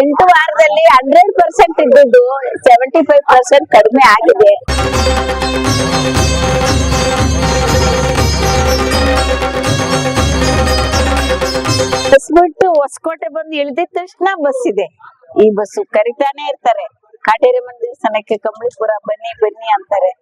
ಎಂಟು ವಾರದಲ್ಲಿ hundred percent ಇದ್ದಿದ್ದು ಸೆವೆಂಟಿ ಫೈವ್ ಪರ್ಸೆಂಟ್ ಕಡಿಮೆ ಆಗಿದೆ. ಬಸ್ ಬಿಟ್ಟು ಹೊಸಕೋಟೆ ಬಂದು ಇಳಿದಿದ ತಕ್ಷಣ ಬಸ್ ಇದೆ. ಈ ಬಸ್ಸು ಕರಿತಾನೆ ಇರ್ತಾರೆ. ಕಾಟೇರಮ್ಮನ ದೇವಸ್ಥಾನಕ್ಕೆ ಕಂಬಳಿಪುರ ಬನ್ನಿ ಬನ್ನಿ ಅಂತಾರೆ.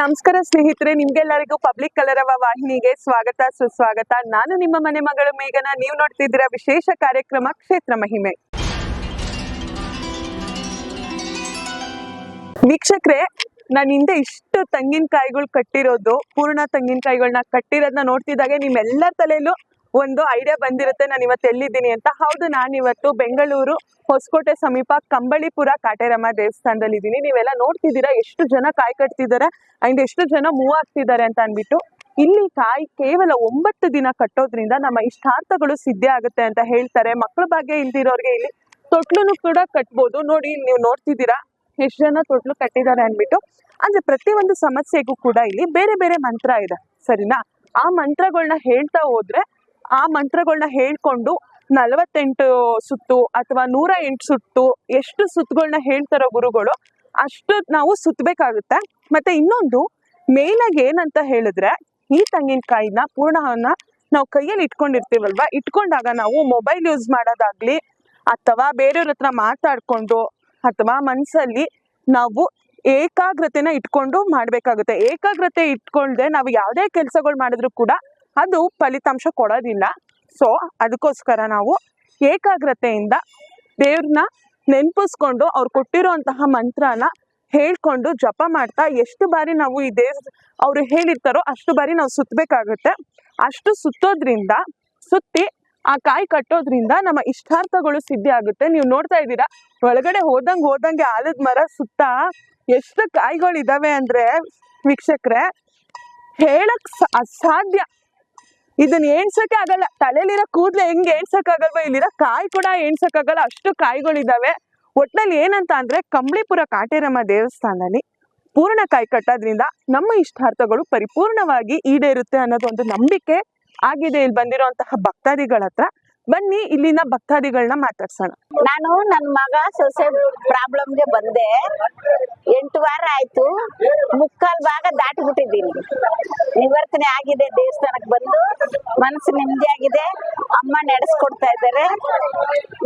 ನಮಸ್ಕಾರ ಸ್ನೇಹಿತರೆ, ನಿಮ್ಗೆಲ್ಲರಿಗೂ ಪಬ್ಲಿಕ್ ಕಲರವ ವಾಹಿನಿಗೆ ಸ್ವಾಗತ, ಸುಸ್ವಾಗತ. ನಾನು ನಿಮ್ಮ ಮನೆ ಮಗಳು ಮೇಘನ. ನೀವು ನೋಡ್ತಿದ್ದೀರಾ ವಿಶೇಷ ಕಾರ್ಯಕ್ರಮ ಕ್ಷೇತ್ರ ಮಹಿಮೆ. ವೀಕ್ಷಕ್ರೆ, ನಾನು ಹಿಂದೆ ಇಷ್ಟು ತೆಂಗಿನಕಾಯಿಗಳು ಕಟ್ಟಿರೋದು, ಪೂರ್ಣ ತೆಂಗಿನಕಾಯಿಗಳನ್ನ ಕಟ್ಟಿರೋದನ್ನ ನೋಡ್ತಿದ್ದಾಗೆ ನಿಮ್ಮೆಲ್ಲರ ತಲೆಯಲ್ಲೂ ಒಂದು ಐಡಿಯಾ ಬಂದಿರುತ್ತೆ. ನಾನು ಇವತ್ತು ಎಲ್ಲಿದ್ದೀನಿ ಅಂತ. ಹೌದು, ನಾನು ಇವತ್ತು ಬೆಂಗಳೂರು, ಹೊಸಕೋಟೆ ಸಮೀಪ ಕಂಬಳಿಪುರ ಕಾಟೇರಮ್ಮ ದೇವಸ್ಥಾನದಲ್ಲಿ ಇದ್ದೀನಿ. ನೀವೆಲ್ಲ ನೋಡ್ತಿದ್ದೀರಾ ಎಷ್ಟು ಜನ ಕಾಯಿ ಕಟ್ತಿದ್ದಾರೆ? ಅಂಡ್ ಎಷ್ಟು ಜನ ಮೂವ್ ಆಗ್ತಿದ್ದಾರೆ ಅಂತ ಅಂದ್ಬಿಟ್ಟು. ಇಲ್ಲಿ ಕಾಯಿ ಕೇವಲ ಒಂಬತ್ತು ದಿನ ಕಟ್ಟೋದ್ರಿಂದ ನಮ್ಮ ಇಷ್ಟಾರ್ಥಗಳು ಸಿದ್ಧ ಆಗುತ್ತೆ ಅಂತ ಹೇಳ್ತಾರೆ. ಮಕ್ಕಳ ಭಾಗ್ಯ ಇಲ್ದಿರೋರ್ಗೆ ಇಲ್ಲಿ ತೊಟ್ಲುನು ಕೂಡ ಕಟ್ಬೋದು. ನೋಡಿ ನೀವು ನೋಡ್ತಿದ್ದೀರಾ? ಎಷ್ಟು ಜನ ತೊಟ್ಲು ಕಟ್ಟಿದ್ದಾರೆ ಅಂದ್ಬಿಟ್ಟು. ಅಂದ್ರೆ ಪ್ರತಿಯೊಂದು ಸಮಸ್ಯೆಗೂ ಕೂಡ ಇಲ್ಲಿ ಬೇರೆ ಬೇರೆ ಮಂತ್ರ ಇದೆ. ಸರಿನಾ? ಆ ಮಂತ್ರಗಳನ್ನ ಹೇಳ್ತಾ ಹೋದ್ರೆ ಆ ಮಂತ್ರಗಳನ್ನ ಹೇಳ್ಕೊಂಡು ನಲವತ್ತೆಂಟು ಸುತ್ತು ಅಥವಾ ನೂರ ಎಂಟು ಸುತ್ತು ಎಷ್ಟು ಸುತ್ತುಗಳನ್ನ ಹೇಳ್ತಾರೋ ಗುರುಗಳು, ಅಷ್ಟು ನಾವು ಸುತ್ತಬೇಕಾಗುತ್ತೆ ಮತ್ತೆ ಇನ್ನೊಂದು ಮೇಲಾಗಿ ಏನಂತ ಹೇಳಿದ್ರೆ, ಈ ತೆಂಗಿನಕಾಯಿನ ಪೂರ್ಣವನ್ನ ನಾವು ಕೈಯಲ್ಲಿ ಇಟ್ಕೊಂಡಿರ್ತೀವಲ್ವ? ಇಟ್ಕೊಂಡಾಗ ನಾವು ಮೊಬೈಲ್ ಯೂಸ್ ಮಾಡೋದಾಗ್ಲಿ, ಅಥವಾ ಬೇರೆಯವ್ರ ಹತ್ರ ಮಾತಾಡ್ಕೊಂಡು, ಅಥವಾ ಮನಸ್ಸಲ್ಲಿ ನಾವು ಏಕಾಗ್ರತೆನ ಇಟ್ಕೊಂಡು ಮಾಡ್ಬೇಕಾಗುತ್ತೆ. ಏಕಾಗ್ರತೆ ಇಟ್ಕೊಳ್ದೆ ನಾವು ಯಾವುದೇ ಕೆಲಸಗಳು ಮಾಡಿದ್ರು ಕೂಡ ಅದು ಫಲಿತಾಂಶ ಕೊಡೋದಿಲ್ಲ. ಸೊ ಅದಕ್ಕೋಸ್ಕರ ನಾವು ಏಕಾಗ್ರತೆಯಿಂದ ದೇವ್ರನ್ನ ನೆನಪಿಸ್ಕೊಂಡು ಅವ್ರು ಕೊಟ್ಟಿರುವಂತಹ ಮಂತ್ರನ ಹೇಳ್ಕೊಂಡು ಜಪ ಮಾಡ್ತಾ ಎಷ್ಟು ಬಾರಿ ನಾವು ಈ ದೇವ್ರ ಅವ್ರು ಹೇಳಿರ್ತಾರೋ ಅಷ್ಟು ಬಾರಿ ನಾವು ಸುತ್ತಬೇಕಾಗುತ್ತೆ ಅಷ್ಟು ಸುತ್ತೋದ್ರಿಂದ, ಸುತ್ತಿ ಆ ಕಾಯಿ ಕಟ್ಟೋದ್ರಿಂದ ನಮ್ಮ ಇಷ್ಟಾರ್ಥಗಳು ಸಿದ್ಧಿ ಆಗುತ್ತೆ. ನೀವು ನೋಡ್ತಾ ಇದ್ದೀರಾ? ಒಳಗಡೆ ಹೋದಂಗೆ ಹೋದಂಗೆ ಆಲದ ಮರ ಸುತ್ತ ಎಷ್ಟು ಕಾಯಿಗಳು ಇದಾವೆ ಅಂದ್ರೆ ವೀಕ್ಷಕ್ರೆ, ಹೇಳಕ್ ಅಸಾಧ್ಯ. ಇದನ್ನ ಎಣ್ಸಕ್ಕೆ ಆಗಲ್ಲ. ತಲೆಯಲ್ಲಿರೋ ಕೂದ್ಲೆ ಹೆಂಗ್ ಎಣ್ಸಕ್ ಆಗಲ್ವಾ ಇಲ್ಲಿರೋ ಕಾಯಿ ಕೂಡ ಎಣ್ಸಕ್ ಆಗಲ್ಲ ಅಷ್ಟು ಕಾಯಿಗಳಿದಾವೆ. ಒಟ್ನಲ್ಲಿ ಏನಂತ ಅಂದ್ರೆ, ಕಂಬಳಿಪುರ ಕಾಟೇರಮ್ಮ ದೇವಸ್ಥಾನದಲ್ಲಿ ಪೂರ್ಣ ಕಾಯಿ ಕಟ್ಟೋದ್ರಿಂದ ನಮ್ಮ ಇಷ್ಟಾರ್ಥಗಳು ಪರಿಪೂರ್ಣವಾಗಿ ಈಡೇರುತ್ತೆ ಅನ್ನೋದು ಒಂದು ನಂಬಿಕೆ ಆಗಿದೆ ಇಲ್ಲಿ ಬಂದಿರೋಂತಹ ಭಕ್ತಾದಿಗಳ ಹತ್ರ ಬನ್ನಿ, ಇಲ್ಲಿನ ಭಕ್ತಾದಿಗಳನ್ನ ಮಾತಾಡ್ಸೋಣ. ನಾನು ನನ್ನ ಮಗ ಸೊಸೆ ಪ್ರಾಬ್ಲಮ್ಗೆ ಬಂದೆ. ಎಂಟು ವಾರ ಆಯ್ತು. ಮುಕ್ಕಾಲ್ ಭಾಗ ದಾಟಿಬಿಟ್ಟಿದ್ದೀನಿ. ನಿವರ್ತನೆ ಆಗಿದೆ ದೇವಸ್ಥಾನಕ್ಕೆ ಬಂದು. ಮನಸ್ಸು ನೆಮ್ಮದಿ ಆಗಿದೆ. ಅಮ್ಮ ನಡೆಸ್ಕೊಡ್ತಾ ಇದ್ದಾರೆ.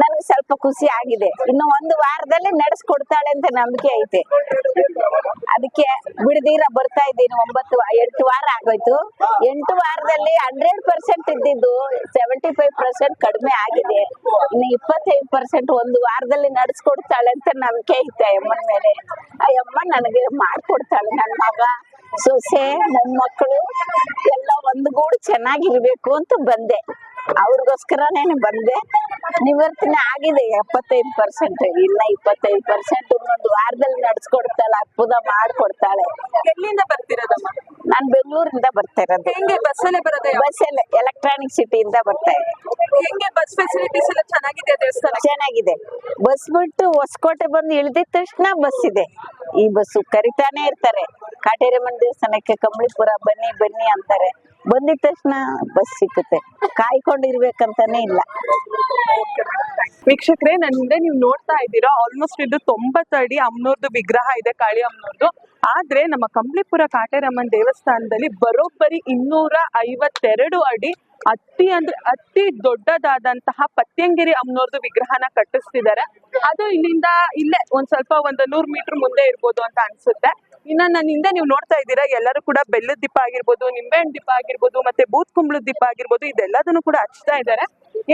ನನಗೆ ಸ್ವಲ್ಪ ಖುಷಿ ಆಗಿದೆ. ಇನ್ನು ಒಂದು ವಾರದಲ್ಲಿ ನಡೆಸ್ಕೊಡ್ತಾಳೆ ಅಂತ ನಂಬಿಕೆ ಐತೆ. ಅದಕ್ಕೆ ಬಿಡದೀರ ಬರ್ತಾ ಇದ್ದೀನಿ. ಒಂಬತ್ತು ಎಂಟು ವಾರ ಆಗೋಯ್ತು. ಎಂಟು ವಾರದಲ್ಲಿ ಹಂಡ್ರೆಡ್ ಪರ್ಸೆಂಟ್ ಇದ್ದಿದ್ದು, ಸೆವೆಂಟಿ ಫೈವ್ ಪರ್ಸೆಂಟ್ ಕಡಿಮೆ ಆಗಿದೆ. ಇನ್ನು ಇಪ್ಪತ್ತೈದು ಪರ್ಸೆಂಟ್ ಒಂದು ವಾರದಲ್ಲಿ ನಡೆಸ್ಕೊಡ್ತಾಳೆ ಅಂತ ನಂಬಿಕೆ ಐತೆ ಅಮ್ಮನ ಮೇಲೆ. ಆ ಅಮ್ಮ ನನಗೆ ಮಾಡ್ಕೊಡ್ತಾಳೆ. ನನ್ನ ಮಗ, ಸೊಸೆ, ಮೊಮ್ಮಕ್ಕಳು ಎಲ್ಲ ಒಂದುಗೂಡು ಚೆನ್ನಾಗಿರ್ಬೇಕು ಅಂತ ಬಂದೆ. ಅವ್ರಿಗೋಸ್ಕರನೇ ಬಂದೆ. ನಿವರ್ತನೆ ಆಗಿದೆ ಎಪ್ಪತ್ತೈದು ಪರ್ಸೆಂಟ್ ಇಲ್ಲ ಇಪ್ಪತ್ತೈದು ಪರ್ಸೆಂಟ್ ಇನ್ನೊಂದು ವಾರದಲ್ಲಿ ನಡ್ಸ್ಕೊಡ್ತಾಳೆ ಅದ್ಭುತ ಮಾಡ್ಕೊಡ್ತಾಳೆ. ಎಲ್ಲಿಂದ ಬರ್ತಿರೋದಮ್ಮ? ನಾನ್ ಬೆಂಗಳೂರಿಂದ ಬರ್ತಾ ಇರೋದು. ಹೆಂಗೆ ಬಸ್ಸಲ್ಲೇ ಬರೋದೇ ಬಸ್ಸಲ್ಲಿ ಎಲೆಕ್ಟ್ರಾನಿಕ್ ಸಿಟಿಯಿಂದ ಬರ್ತಾ ಇದೆ. ಹೆಂಗೆ ಬಸ್ ಫೆಸಿಲಿಟೀಸ್ ಎಲ್ಲ ಚೆನ್ನಾಗಿದೆ ದೇವಸ್ಥಾನ ಚೆನ್ನಾಗಿದೆ. ಬಸ್ ಬಿಟ್ಟು ಹೊಸಕೋಟೆ ಬಂದು ಇಳಿದಿದ ತಕ್ಷಣ ಬಸ್ ಇದೆ. ಈ ಬಸ್ಸು ಕರಿತಾನೆ ಇರ್ತಾರೆ. ಕಾಟೇರಮ್ಮನ ದೇವಸ್ಥಾನಕ್ಕೆ ಕಂಬಳಿಪುರ ಬನ್ನಿ ಬನ್ನಿ ಅಂತಾರೆ. ಬಂದಿದ ತಕ್ಷಣ ಬಸ್ ಸಿಕ್ಕುತ್ತೆ. ಕಾಯ್ಕೊಂಡಿರ್ಬೇಕಂತಾನೆ ಇಲ್ಲ. ವೀಕ್ಷಕರೇ ನನ್ನ ಹಿಂದೆ ನೀವು ನೋಡ್ತಾ ಇದ್ದೀರಾ ಆಲ್ಮೋಸ್ಟ್ ಇದು ತೊಂಬತ್ತು ಅಡಿ ಅಮ್ನೋರ್ದು ವಿಗ್ರಹ ಇದೆ ಕಾಳಿ ಅಮ್ನೋರ್ದು. ಆದ್ರೆ ನಮ್ಮ ಕಂಬ್ಳಿಪುರ ಕಾಟೇರಮ್ಮನ ದೇವಸ್ಥಾನದಲ್ಲಿ ಬರೋಬ್ಬರಿ ಇನ್ನೂರ ಐವತ್ತೆರಡು ಅಡಿ ಅತಿ ಅಂದ್ರೆ ಅತಿ ದೊಡ್ಡದಾದಂತಹ ಪತ್ಯಂಗಿರಿ ಅಮ್ನೋರ್ದು ವಿಗ್ರಹನ ಕಟ್ಟಿಸ್ತಿದ್ದಾರೆ. ಅದು ಇಲ್ಲಿಂದ ಇಲ್ಲೇ ಒಂದ್ ಸ್ವಲ್ಪ ಒಂದು ನೂರ್ ಮೀಟರ್ ಮುಂದೆ ಇರ್ಬೋದು ಅಂತ ಅನ್ಸುತ್ತೆ. ಇನ್ನ ನನ್ನ ಹಿಂದೆ ನೀವು ನೋಡ್ತಾ ಇದ್ದೀರಾ, ಎಲ್ಲರೂ ಕೂಡ ಬೆಲ್ಲದ ದೀಪ ಆಗಿರ್ಬೋದು, ನಿಂಬೆಹಣ್ಣು ದೀಪ ಆಗಿರ್ಬೋದು, ಮತ್ತೆ ಬೂತ್ ಕುಂಬಳದ ದೀಪ ಆಗಿರ್ಬೋದು, ಇದೆಲ್ಲದನ್ನು ಕೂಡ ಹಚ್ತಾ ಇದ್ದಾರೆ.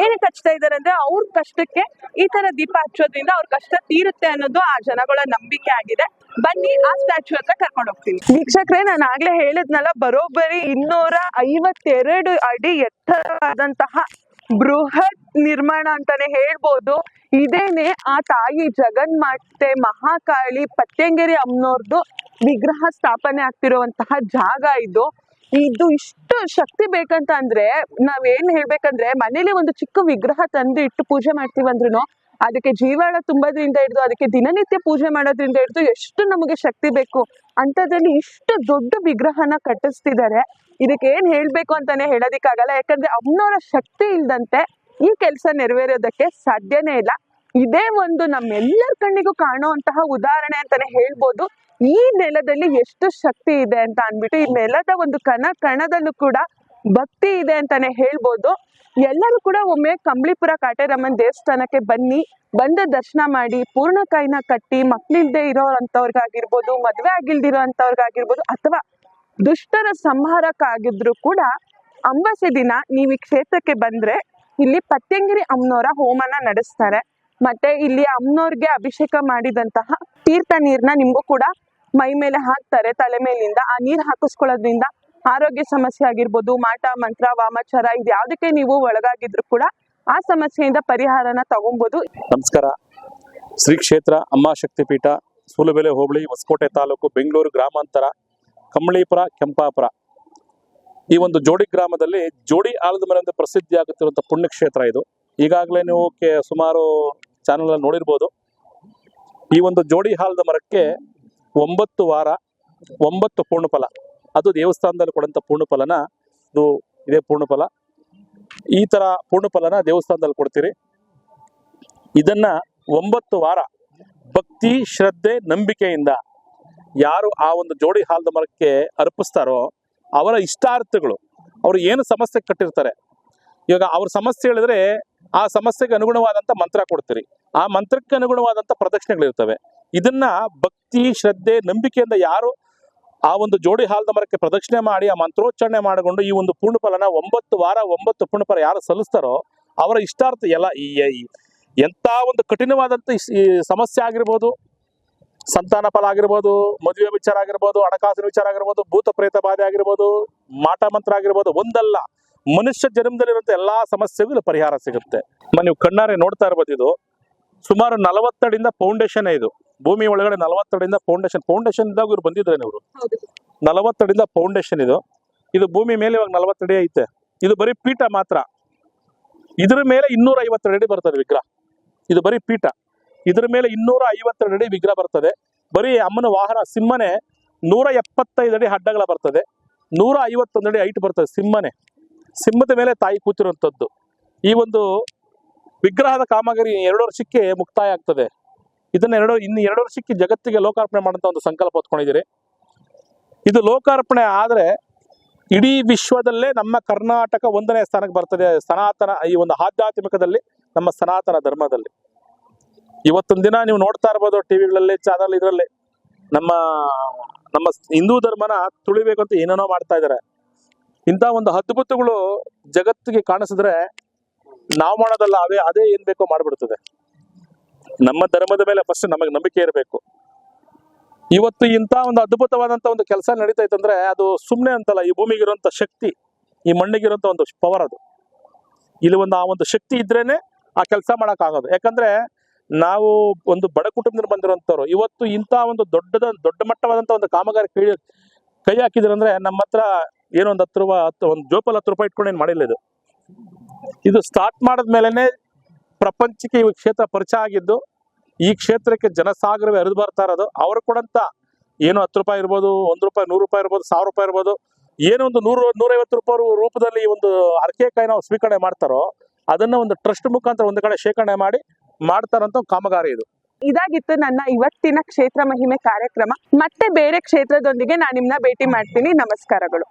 ಏನಕ್ಕೆ ಹಚ್ತಾ ಇದ್ದಾರೆ ಅಂದ್ರೆ ಅವ್ರ ಕಷ್ಟಕ್ಕೆ ಈ ತರ ದೀಪ ಹಚ್ಚೋದ್ರಿಂದ ಅವ್ರ ಕಷ್ಟ ತೀರುತ್ತೆ ಅನ್ನೋದು ಆ ಜನಗಳ ನಂಬಿಕೆ ಆಗಿದೆ. ಬನ್ನಿ, ಆ ಸ್ಟ್ಯಾಚು ಹತ್ರ ಕರ್ಕೊಂಡು ಹೋಗ್ತೀನಿ. ವೀಕ್ಷಕರೇ, ನಾನು ಆಗ್ಲೇ ಹೇಳಿದ್ನಲ್ಲ, ಬರೋಬ್ಬರಿ ಇನ್ನೂರ ಐವತ್ತೆರಡು ಅಡಿ ಎತ್ತರವಾದಂತಹ ಬೃಹತ್ ನಿರ್ಮಾಣ ಅಂತಾನೆ ಹೇಳ್ಬೋದು. ಇದೇನೆ ಆ ತಾಯಿ ಜಗನ್ಮಾತೆ ಮಹಾಕಾಳಿ ಪತ್ಯಂಗಿರಿ ಅಮ್ಮನವ್ರದ್ದು ವಿಗ್ರಹ ಸ್ಥಾಪನೆ ಆಗ್ತಿರುವಂತಹ ಜಾಗ ಇದು. ಇದು ಇಷ್ಟು ಶಕ್ತಿ ಬೇಕಂತ ಅಂದ್ರೆ ನಾವೇನ್ ಹೇಳ್ಬೇಕಂದ್ರೆ ಮನೇಲಿ ಒಂದು ಚಿಕ್ಕ ವಿಗ್ರಹ ತಂದು ಇಟ್ಟು ಪೂಜೆ ಮಾಡ್ತೀವಂದ್ರು ಅದಕ್ಕೆ ಜೀವಾಳ ತುಂಬೋದ್ರಿಂದ ಹಿಡಿದು ಅದಕ್ಕೆ ದಿನನಿತ್ಯ ಪೂಜೆ ಮಾಡೋದ್ರಿಂದ ಹಿಡಿದು ಎಷ್ಟು ನಮಗೆ ಶಕ್ತಿ ಬೇಕು ಅಂಥದ್ರಲ್ಲಿ ಇಷ್ಟು ದೊಡ್ಡ ವಿಗ್ರಹನ ಕಟ್ಟಿಸ್ತಿದ್ದಾರೆ. ಇದಕ್ಕೆ ಏನ್ ಹೇಳ್ಬೇಕು ಅಂತಾನೆ ಹೇಳೋದಿಕ್ಕಾಗಲ್ಲ. ಯಾಕಂದ್ರೆ ಅಮ್ಮನವರ ಶಕ್ತಿ ಇಲ್ದಂತೆ ಈ ಕೆಲಸ ನೆರವೇರೋದಕ್ಕೆ ಸಾಧ್ಯನೇ ಇಲ್ಲ. ಇದೇ ಒಂದು ನಮ್ಮೆಲ್ಲರ ಕಣ್ಣಿಗೂ ಕಾಣುವಂತಹ ಉದಾಹರಣೆ ಅಂತಾನೆ ಹೇಳ್ಬೋದು. ಈ ನೆಲದಲ್ಲಿ ಎಷ್ಟು ಶಕ್ತಿ ಇದೆ ಅಂತ ಅನ್ಬಿಟ್ಟು ಈ ನೆಲದ ಒಂದು ಕಣ ಕಣದಲ್ಲೂ ಕೂಡ ಭಕ್ತಿ ಇದೆ ಅಂತಾನೆ ಹೇಳ್ಬೋದು. ಎಲ್ಲರೂ ಕೂಡ ಒಮ್ಮೆ ಕಂಬ್ಳಿಪುರ ಕಾಟೇರಮ್ಮನ ದೇವಸ್ಥಾನಕ್ಕೆ ಬನ್ನಿ. ಬಂದ ದರ್ಶನ ಮಾಡಿ ಪೂರ್ಣಕಾಯಿನ ಕಟ್ಟಿ, ಮಕ್ಳಿಲ್ದೆ ಇರೋ ಅಂತವ್ರಿಗಾಗಿರ್ಬೋದು ಮದ್ವೆ ಆಗಿಲ್ದಿರೋ ಅಂತವ್ರಿಗಾಗಿರ್ಬೋದು ಅಥವಾ ದುಷ್ಟರ ಸಂಹಾರಕ್ಕಾಗಿದ್ರು ಕೂಡ ಅಂಬಾಸೆ ದಿನ ನೀವು ಈ ಕ್ಷೇತ್ರಕ್ಕೆ ಬಂದ್ರೆ ಇಲ್ಲಿ ಪತ್ಯಂಗಿರಿ ಅಮ್ಮನವರ ಹೋಮನ ನಡೆಸ್ತಾರೆ. ಮತ್ತೆ ಇಲ್ಲಿ ಅಮ್ನೋರ್ಗೆ ಅಭಿಷೇಕ ಮಾಡಿದಂತಹ ತೀರ್ಥ ನೀರ್ನ ನಿಮ್ಗೂ ಕೂಡ ಮೈ ಮೇಲೆ ಹಾಕ್ತಾರೆ, ತಲೆ ಮೇಲಿಂದ. ಆ ನೀರ್ ಹಾಕಿಸ್ಕೊಳ್ಳೋದ್ರಿಂದ ಆರೋಗ್ಯ ಸಮಸ್ಯೆ ಆಗಿರ್ಬೋದು, ಮಾಟ, ಮಂತ್ರ, ವಾಮಾಚಾರ ಇದು ಯಾವ್ದಕ್ಕೆ ನೀವು ಒಳಗಾಗಿದ್ರು ಕೂಡ ಆ ಸಮಸ್ಯೆಯಿಂದ ಪರಿಹಾರನ ತಗೊಬಹುದು ನಮಸ್ಕಾರ. ಶ್ರೀ ಕ್ಷೇತ್ರ ಅಮ್ಮ ಶಕ್ತಿಪೀಠ, ಸೂಲಬೆಲೆ ಹೋಬಳಿ, ಹೊಸಕೋಟೆ ತಾಲೂಕು, ಬೆಂಗಳೂರು ಗ್ರಾಮಾಂತರ ಕಂಬಳೀಪುರ ಕೆಂಪಾಪುರ. ಈ ಒಂದು ಜೋಡಿ ಗ್ರಾಮದಲ್ಲಿ ಜೋಡಿ ಆಲದ ಮನೆ ಅಂತ ಪ್ರಸಿದ್ಧಿ ಆಗುತ್ತಿರುವಂಥ ಪುಣ್ಯಕ್ಷೇತ್ರ ಇದು. ಈಗಾಗಲೇ ನೀವು ಸುಮಾರು ಚಾನಲ್ ನೋಡಿರ್ಬೋದು. ಈ ಒಂದು ಜೋಡಿ ಹಾಲದ ಮರಕ್ಕೆ ಒಂಬತ್ತು ವಾರ, ಒಂಬತ್ತು ಪೂರ್ಣಫಲ. ಅದು ದೇವಸ್ಥಾನದಲ್ಲಿ ಕೊಡುವಂಥ ಪೂರ್ಣಫಲನ, ಇದು ಇದೇ ಪೂರ್ಣಫಲ. ಈ ತರ ಪೂರ್ಣಫಲನ ದೇವಸ್ಥಾನದಲ್ಲಿ ಕೊಡ್ತೀರಿ. ಇದನ್ನ ಒಂಬತ್ತು ವಾರ ಭಕ್ತಿ, ಶ್ರದ್ಧೆ, ನಂಬಿಕೆಯಿಂದ ಯಾರು ಆ ಒಂದು ಜೋಡಿ ಹಾಲದ ಮರಕ್ಕೆ ಅರ್ಪಿಸ್ತಾರೋ ಅವರ ಇಷ್ಟಾರ್ಥಗಳು, ಅವ್ರು ಏನು ಸಮಸ್ಯೆ ಕಟ್ಟಿರ್ತಾರೆ. ಇವಾಗ ಅವ್ರ ಸಮಸ್ಯೆ ಹೇಳಿದ್ರೆ ಆ ಸಮಸ್ಯೆಗೆ ಅನುಗುಣವಾದಂತ ಮಂತ್ರ ಕೊಡ್ತೀರಿ. ಆ ಮಂತ್ರಕ್ಕೆ ಅನುಗುಣವಾದಂತ ಪ್ರದಕ್ಷಿಣೆಗಳಿರ್ತವೆ. ಇದನ್ನ ಶ್ರದ್ಧೆ, ನಂಬಿಕೆಯಿಂದ ಯಾರು ಆ ಒಂದು ಜೋಡಿ ಹಾಲದ ಮರಕ್ಕೆ ಪ್ರದಕ್ಷಿಣೆ ಮಾಡಿ, ಆ ಮಂತ್ರೋಚ್ಚಾರಣೆ ಮಾಡಿಕೊಂಡು ಈ ಒಂದು ಪೂರ್ಣಫಲನ ಒಂಬತ್ತು ವಾರ, ಒಂಬತ್ತು ಪೂರ್ಣಫಲ ಯಾರು ಸಲ್ಲಿಸ್ತಾರೋ ಅವರ ಇಷ್ಟಾರ್ಥ ಎಲ್ಲ ಈ ಎಂತ ಒಂದು ಕಠಿಣವಾದಂತ ಈ ಸಮಸ್ಯೆ ಆಗಿರ್ಬೋದು, ಸಂತಾನ ಫಲ ಆಗಿರ್ಬೋದು, ಮದುವೆ ವಿಚಾರ ಆಗಿರ್ಬೋದು, ಹಣಕಾಸಿನ ವಿಚಾರ ಆಗಿರ್ಬೋದು, ಭೂತ ಪ್ರೇತ ಬಾಧೆ ಆಗಿರ್ಬೋದು, ಮಾಟ ಮಂತ್ರ ಆಗಿರ್ಬೋದು, ಒಂದಲ್ಲ, ಮನುಷ್ಯ ಜನ್ಮದಲ್ಲಿರುವಂತ ಎಲ್ಲಾ ಸಮಸ್ಯೆಗೂ ಪರಿಹಾರ ಸಿಗುತ್ತೆ. ನೀವು ಕಣ್ಣಾರೆ ನೋಡ್ತಾ ಇರ್ಬೋದು ಇದು. ಸುಮಾರು ನಲವತ್ತಡಿಂದ ಫೌಂಡೇಶನ್ ಇದು. ಭೂಮಿ ಒಳಗಡೆ ನಲವತ್ತಡಿಂದ ಫೌಂಡೇಶನ್ ಫೌಂಡೇಶನ್ ಇದ್ದಾಗ ಇವ್ರು ಬಂದಿದ್ರೆ ಇವರು? ನಲವತ್ತಡಿಂದ ಫೌಂಡೇಶನ್ ಇದು. ಇದು ಭೂಮಿ ಮೇಲೆ ಇವಾಗ ನಲವತ್ತಡಿ ಐತೆ. ಇದು ಬರೀ ಪೀಠ ಮಾತ್ರ. ಇದ್ರ ಮೇಲೆ ಇನ್ನೂರ ಐವತ್ತೆರಡು ಅಡಿ ಬರ್ತದೆ ವಿಗ್ರಹ. ಇದು ಬರೀ ಪೀಠ. ಇದ್ರ ಮೇಲೆ ಇನ್ನೂರ ಐವತ್ತೆರಡು ಅಡಿ ವಿಗ್ರಹ ಬರ್ತದೆ. ಬರೀ ಅಮ್ಮನ ವಾಹನ ಸಿಂಹನೆ ನೂರ ಎಪ್ಪತ್ತೈದು ಅಡಿ ಅಡ್ಡಗಳ ಬರ್ತದೆ. ನೂರ ಐವತ್ತೊಂದು ಅಡಿ ಹೈಟ್ ಬರ್ತದೆ ಸಿಂಹನೆ. ಸಿಂಹದ ಮೇಲೆ ತಾಯಿ ಕೂತಿರುವಂಥದ್ದು. ಈ ಒಂದು ವಿಗ್ರಹದ ಕಾಮಗಾರಿ ಎರಡು ವರ್ಷಕ್ಕೆ ಮುಕ್ತಾಯ ಆಗ್ತದೆ. ಇದನ್ನ ಎರಡು ಇನ್ನು ಎರಡು ವರ್ಷಕ್ಕೆ ಜಗತ್ತಿಗೆ ಲೋಕಾರ್ಪಣೆ ಮಾಡುವಂತ ಒಂದು ಸಂಕಲ್ಪ ಹೊತ್ಕೊಂಡಿದ್ದೀರಿ. ಇದು ಲೋಕಾರ್ಪಣೆ ಆದ್ರೆ ಇಡೀ ವಿಶ್ವದಲ್ಲೇ ನಮ್ಮ ಕರ್ನಾಟಕ ಒಂದನೇ ಸ್ಥಾನಕ್ಕೆ ಬರ್ತದೆ. ಸನಾತನ ಈ ಒಂದು ಆಧ್ಯಾತ್ಮಿಕದಲ್ಲಿ ನಮ್ಮ ಸನಾತನ ಧರ್ಮದಲ್ಲಿ. ಇವತ್ತೊಂದು ದಿನ ನೀವು ನೋಡ್ತಾ ಇರ್ಬೋದು ಟಿವಿಗಳಲ್ಲಿ, ಚಾನಲ್ ಇದರಲ್ಲಿ. ನಮ್ಮ ನಮ್ಮ ಹಿಂದೂ ಧರ್ಮನ ತುಳಿಬೇಕು ಅಂತ ಏನೇನೋ ಮಾಡ್ತಾ ಇದ್ದಾರೆ. ಇಂಥ ಒಂದು ಅದ್ಭುತಗಳು ಜಗತ್ತಿಗೆ ಕಾಣಿಸಿದ್ರೆ ನಾವು ಮಾಡೋದಲ್ಲ, ಅವೇ, ಅದೇ ಏನ್ ಬೇಕೋ ಮಾಡ್ಬಿಡ್ತದೆ. ನಮ್ಮ ಧರ್ಮದ ಮೇಲೆ ಫಸ್ಟ್ ನಮಗೆ ನಂಬಿಕೆ ಇರಬೇಕು. ಇವತ್ತು ಇಂಥ ಒಂದು ಅದ್ಭುತವಾದಂತ ಒಂದು ಕೆಲಸ ನಡೀತಾ ಇತ್ತಂದ್ರೆ ಅದು ಸುಮ್ಮನೆ ಅಂತಲ್ಲ, ಈ ಭೂಮಿಗಿರುವಂತ ಶಕ್ತಿ, ಈ ಮಣ್ಣಿಗಿರುವಂತ ಒಂದು ಪವರ್ ಅದು. ಇಲ್ಲಿ ಒಂದು ಆ ಒಂದು ಶಕ್ತಿ ಇದ್ರೇನೆ ಆ ಕೆಲಸ ಮಾಡಕ್ ಆಗೋದು. ಯಾಕಂದ್ರೆ ನಾವು ಒಂದು ಬಡ ಕುಟುಂಬದಿಂದ ಬಂದಿರುವಂತವ್ರು ಇವತ್ತು ಇಂಥ ಒಂದು ದೊಡ್ಡದ, ದೊಡ್ಡ ಮಟ್ಟವಾದಂತ ಒಂದು ಕಾಮಗಾರಿ ಕೈ ಕೈ ಹಾಕಿದ್ರಂದ್ರೆ ನಮ್ಮ ಹತ್ರ ಏನೋ ಒಂದು ಹತ್ತು ರೂಪಾಯಿ, ಹತ್ತು, ಒಂದು ಜೋಪಲ್ ಹತ್ತು ರೂಪಾಯಿ ಇಟ್ಕೊಂಡು ಏನು ಮಾಡಿಲ್ಲ ಇದು. ಇದು ಸ್ಟಾರ್ಟ್ ಮಾಡಿದ್ಮೇಲೆ ಪ್ರಪಂಚಕ್ಕೆ ಈ ಕ್ಷೇತ್ರ ಪರಿಚಯ ಆಗಿದ್ದು ಈ ಕ್ಷೇತ್ರಕ್ಕೆ ಜನಸಾಗರವೇ ಹರಿದು ಬರ್ತಾ ಇರೋದು. ಅವ್ರು ಕೊಡಂತ ಏನು ಹತ್ತು ರೂಪಾಯಿ ಇರ್ಬೋದು, ಒಂದು ರೂಪಾಯಿ, ನೂರು ರೂಪಾಯಿ ಇರ್ಬೋದು, ಸಾವಿರ ರೂಪಾಯಿ ಇರ್ಬೋದು, ಏನೋ ಒಂದು ನೂರು, ನೂರೈವತ್ತು ರೂಪಾಯಿ ರೂಪದಲ್ಲಿ ಒಂದು ಅರಕೆ ಕಾಯಿ ನಾವು ಸ್ವೀಕರಣೆ ಮಾಡ್ತಾರೋ, ಅದನ್ನ ಒಂದು ಟ್ರಸ್ಟ್ ಮುಖಾಂತರ ಒಂದು ಕಡೆ ಶೇಖರಣೆ ಮಾಡಿ ಮಾಡ್ತಾರಂತ ಕಾಮಗಾರಿ ಇದು. ಇದಾಗಿತ್ತು ನನ್ನ ಇವತ್ತಿನ ಕ್ಷೇತ್ರ ಮಹಿಮೆ ಕಾರ್ಯಕ್ರಮ. ಮತ್ತೆ ಬೇರೆ ಕ್ಷೇತ್ರದೊಂದಿಗೆ ನಾನು ನಿಮ್ನ ಭೇಟಿ ಮಾಡ್ತೀನಿ. ನಮಸ್ಕಾರಗಳು.